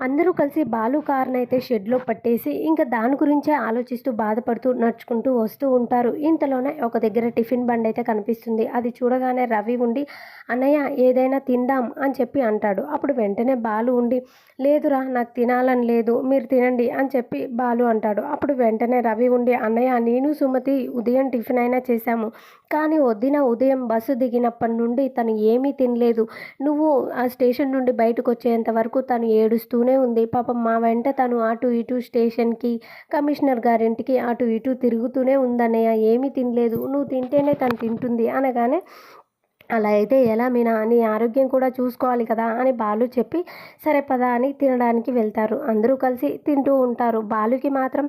అందరూ కలిసి బాలు కార్ని అయితే షెడ్లో పట్టేసి ఇంకా దాని గురించే ఆలోచిస్తూ బాధపడుతూ నడుచుకుంటూ వస్తూ ఉంటారు. ఇంతలోనే ఒక దగ్గర టిఫిన్ బండి అయితే కనిపిస్తుంది. అది చూడగానే రవి ఉండి అన్నయ్య ఏదైనా తిందాం అని చెప్పి అంటాడు. అప్పుడు వెంటనే బాలు ఉండి లేదురా నాకు తినాలని లేదు మీరు తినండి అని చెప్పి బాలు అంటాడు. అప్పుడు వెంటనే రవి ఉండి అన్నయ్య నేను సుమతి ఉదయం టిఫిన్ అయినా చేశాము. కానీ వద్దిన ఉదయం బస్సు దిగినప్పటి నుండి తను ఏమీ తినలేదు. నువ్వు ఆ స్టేషన్ నుండి బయటకు వచ్చేంత వరకు తను ఏడుస్తూనే ఉంది. పాపం మా వెంట తను అటు ఇటు స్టేషన్కి కమిషనర్ గారింటికి అటు ఇటు తిరుగుతూనే ఉందన్నయ్య. ఏమీ తినలేదు. నువ్వు తింటేనే తను తింటుంది అనగానే అలా అయితే ఎలా మీనా నీ ఆరోగ్యం కూడా చూసుకోవాలి కదా అని బాలు చెప్పి సరే పదా అని తినడానికి వెళ్తారు. అందరూ కలిసి తింటూ ఉంటారు. బాలుకి మాత్రం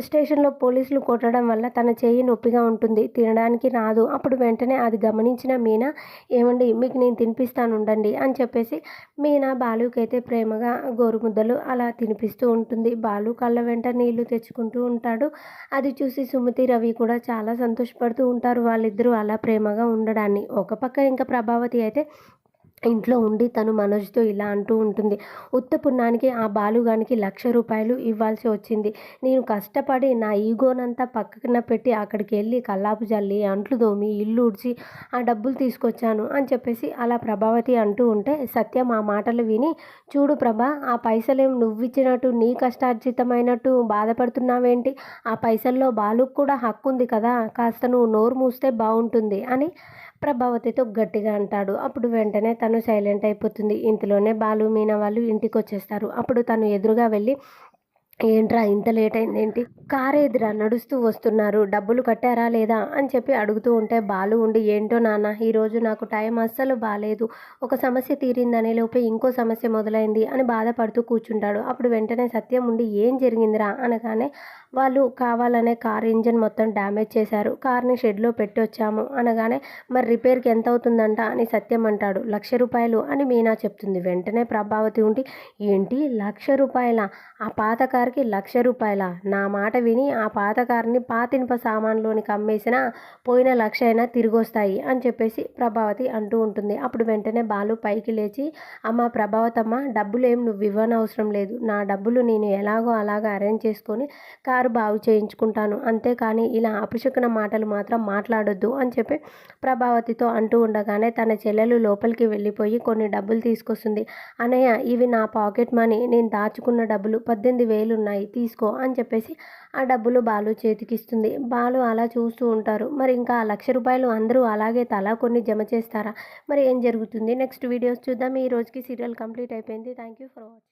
స్టేషన్లో పోలీసులు కొట్టడం వల్ల తన చేయి నొప్పిగా ఉంటుంది. తినడానికి రాదు. అప్పుడు వెంటనే అది గమనించిన మీనా ఏమండి మీకు నేను తినిపిస్తాను ఉండండి అని చెప్పేసి మీనా బాలుకి అయితే ప్రేమగా గోరుముద్దలు అలా తినిపిస్తూ ఉంటుంది. బాలు కళ్ళ వెంట నీళ్ళు తెచ్చుకుంటూ ఉంటాడు. అది చూసి సుమతి రవి కూడా చాలా సంతోషపడుతూ ఉంటారు. వాళ్ళిద్దరూ అలా ప్రేమగా ఉండడాన్ని. ఒక పక్క ఇంకా ప్రభావతి అయితే ఇంట్లో ఉండి తను మనోజ్తో ఇలా అంటూ ఉంటుంది. ఉత్త పుణ్యానికి ఆ బాలుగానికి లక్ష రూపాయలు ఇవ్వాల్సి వచ్చింది. నేను కష్టపడి నా ఈగోనంతా పక్కన పెట్టి అక్కడికి వెళ్ళి కల్లాపు జల్లి అంట్లు దోమి ఇల్లు ఉడిచి ఆ డబ్బులు తీసుకొచ్చాను అని చెప్పేసి అలా ప్రభావతి అంటూ ఉంటే సత్యం ఆ మాటలు విని చూడు ప్రభా ఆ పైసలేం నువ్విచ్చినట్టు నీ కష్టార్జితమైనట్టు బాధపడుతున్నావేంటి? ఆ పైసల్లో బాలుకు కూడా హక్కు ఉంది కదా కాస్త నువ్వు నోరు మూస్తే బాగుంటుంది అని ప్రభావతితో గట్టిగా అంటాడు. అప్పుడు వెంటనే తను సైలెంట్ అయిపోతుంది. ఇంతలోనే బాలు మీనా వాళ్ళు ఇంటికి వచ్చేస్తారు అప్పుడు తను ఎదురుగా వెళ్ళి ఏంట్రా ఇంత లేట్ అయింది ఏంటి కారు ఎదురా నడుస్తూ వస్తున్నారు. డబ్బులు కట్టారా లేదా? అని చెప్పి అడుగుతూ ఉంటే బాలు ఉండి ఏంటో నాన్న ఈరోజు నాకు టైం అస్సలు బాగాలేదు ఒక సమస్య తీరిందనే లోపే ఇంకో సమస్య మొదలైంది అని బాధపడుతూ కూర్చుంటాడు. అప్పుడు వెంటనే సత్యం ఉండి ఏం జరిగిందిరా? అనగానే వాళ్ళు కావాలనే కార్ ఇంజన్ మొత్తం డ్యామేజ్ చేశారు. కార్ని షెడ్లో పెట్టి వచ్చాము అనగానే మరి రిపేర్కి ఎంత అవుతుందంట? అని సత్యం అంటాడు. లక్ష రూపాయలు అని మీనా చెప్తుంది. వెంటనే ప్రభావతి ఉండి ఏంటి? లక్ష రూపాయల? ఆ పాత కార్కి లక్ష రూపాయల? నా మాట విని ఆ పాత కార్ని పాతినిప సామాన్లోనికి అమ్మేసిన పోయిన లక్ష అయినా తిరిగి వస్తాయి అని చెప్పేసి ప్రభావతి అంటూ ఉంటుంది. అప్పుడు వెంటనే బాలు పైకి లేచి అమ్మ ప్రభావతమ్మ డబ్బులు ఏం నువ్వు ఇవ్వనవసరం లేదు. నా డబ్బులు నేను ఎలాగో అలాగో అరేంజ్ చేసుకొని కారు బాగు చేయించుకుంటాను. అంతేకాని ఇలా అపశకున మాటలు మాత్రం మాట్లాడొద్దు అని చెప్పి ప్రభావతితో అంటూ ఉండగానే తన చెల్లెలు లోపలికి వెళ్ళిపోయి కొన్ని డబ్బులు తీసుకొస్తుంది. అనయ్య ఇవి నా పాకెట్ మనీ. నేను దాచుకున్న డబ్బులు పద్దెనిమిది వేలు ఉన్నాయి తీసుకో అని చెప్పేసి ఆ డబ్బులు బాలు చేతికిస్తుంది. బాలు అలా చూస్తూ ఉంటారు. మరి ఇంకా ఆ లక్ష రూపాయలు అందరూ అలాగే తలా కొన్ని జమ చేస్తారా? మరి ఏం జరుగుతుంది? నెక్స్ట్ వీడియోస్ చూద్దాం. ఈ రోజుకి సీరియల్ కంప్లీట్ అయిపోయింది. Thank you for watching.